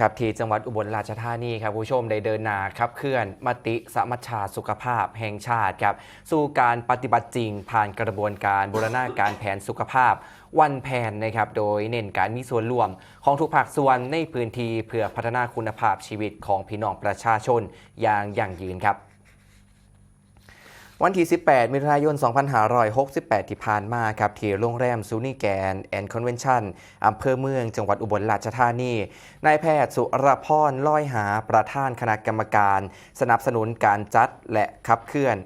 ครับที่จังหวัดอุบลราชธานีครับผู้ชมได้เดินหนาครับเคลื่อนมติสมัชชาสุขภาพแห่งชาติครับสู่การปฏิบัติจริงผ่านกระบวนการบูรณาการแผนสุขภาพ วันแผนนะครับโดยเน้นการมีส่วนร่วม ของทุกภาคส่วนในพื้นที่เพื่อพัฒนาคุณภาพชีวิตของพี่น้องประชาชนอย่างยั่งยืนครับ วันที่ 18 มิถุนายน 2568 ที่ผ่านมาครับที่โรงแรมซูนิแกนแอนด์คอนเวนชั่นอำเภอเมืองจังหวัดอุบลราชธานี นายแพทย์สุรพรลอยหาประธานคณะกรรมการ สนับสนุนการจัดและขับเคลื่อน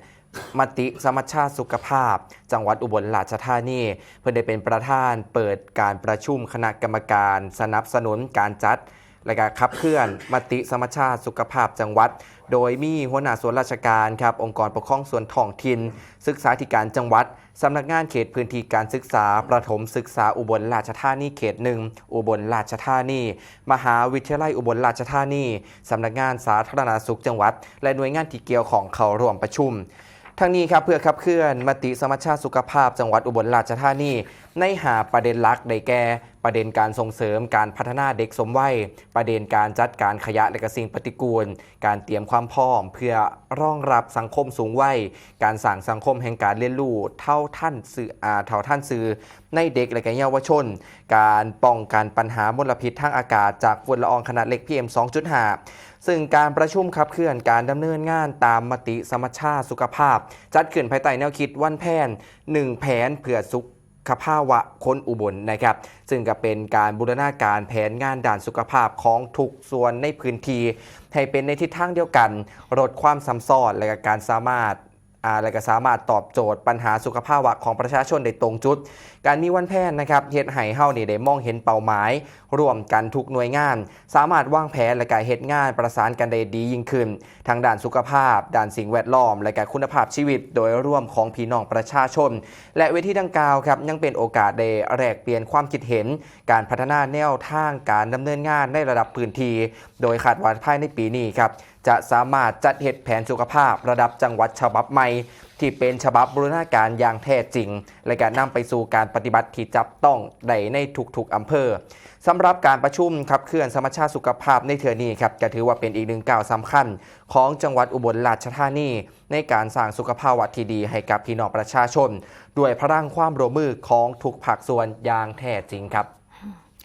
มติสมัชชาสุขภาพ จังหวัดอุบลราชธานี เพื่อได้เป็นประธานเปิดการประชุมคณะกรรมการ สนับสนุนการจัด และการขับเคลื่อนมติสมัชชาสุขภาพจังหวัด โดยมีหัวหน้าส่วนราชการครับองค์กรปกครองส่วนท้องถิ่นศึกษาธิการจังหวัดสำนักงานเขตพื้นที่การศึกษา ประถมศึกษาอุบลราชธานีเขตหนึ่งอุบลราชธานี มหาวิทยาลัยอุบลราชธานีสำนักงานสาธารณสุขจังหวัด และหน่วยงานที่เกี่ยวของเขาร่วมประชุม ทั้งนี้ครับเพื่อขับเคลื่อนมติสมัชชาสุขภาพจังหวัดอุบลราชธานี ในหาประเด็นหลักได้แก่ ประเด็นการส่งเสริมการพัฒนาเด็กสมวัย ประเด็นการจัดการขยะและกสิ่งปฏิกูล การเตรียมความพร้อม เพื่อรองรับสังคมสูงวัย การสร้างสังคมแห่งการเรียนรู้เท่าท่านสื่ออาเท่าท่านสื่อ ในเด็กและกเยาวชน การป้องกันปัญหามลพิษทางอากาศจากฝุ่นละอองขนาดเล็ก PM 2.5 ซึ่งการประชุมขับเคลื่อนการดำเนินงานตามมติสมัชชาสุขภาพ จัดขึ้นภายใต้แนวคิดวันแผน1 แผนเพื่อสุขภาวะคนอุบลนะครับ ซึ่งก็เป็นการบูรณาการแผนงานด้านสุขภาพของทุกส่วนในพื้นที่ให้เป็นในทิศทางเดียวกันลดความซ้ำซ้อนและการสามารถ และก็สามารถตอบโจทย์ปัญหาสุขภาพของประชาชนได้ตรงจุด การมีวันแพทย์นะครับเฮ็ดให้เฮานี่ได้มองเห็นเป้าหมาย ร่วมกันทุกหน่วยงาน สามารถวางแผนและก็เฮ็ดงานประสานกันได้ดียิ่งขึ้น ทางด้านสุขภาพ ด้านสิ่งแวดล้อม และก็คุณภาพชีวิต โดยร่วมของพี่น้องประชาชน และเวทีดังกล่าวครับยังเป็นโอกาสได้แลกเปลี่ยนความคิดเห็น การพัฒนาแนวทางการดำเนินงานในระดับพื้นที่โดยคาดว่าภายในปีนี้ครับจะสามารถจัดเหตุแผนสุขภาพระดับจังหวัดฉบับใหม่ ที่เป็นฉบับบูรณาการอย่างแท้จริง และการนำไปสู่การปฏิบัติที่จับต้องได้ในทุกๆอำเภอสำหรับการประชุมขับเคลื่อนสมัชชาสุขภาพในเทือนี้ครับก็ถือว่าเป็นอีกหนึ่งก้าวสำคัญ ของจังหวัดอุบลราชธานีในการสร้างสุขภาวะที่ดีให้กับพี่น้องประชาชน ด้วยพลังความร่วมมือของทุกภาคส่วนอย่างแท้จริงครับ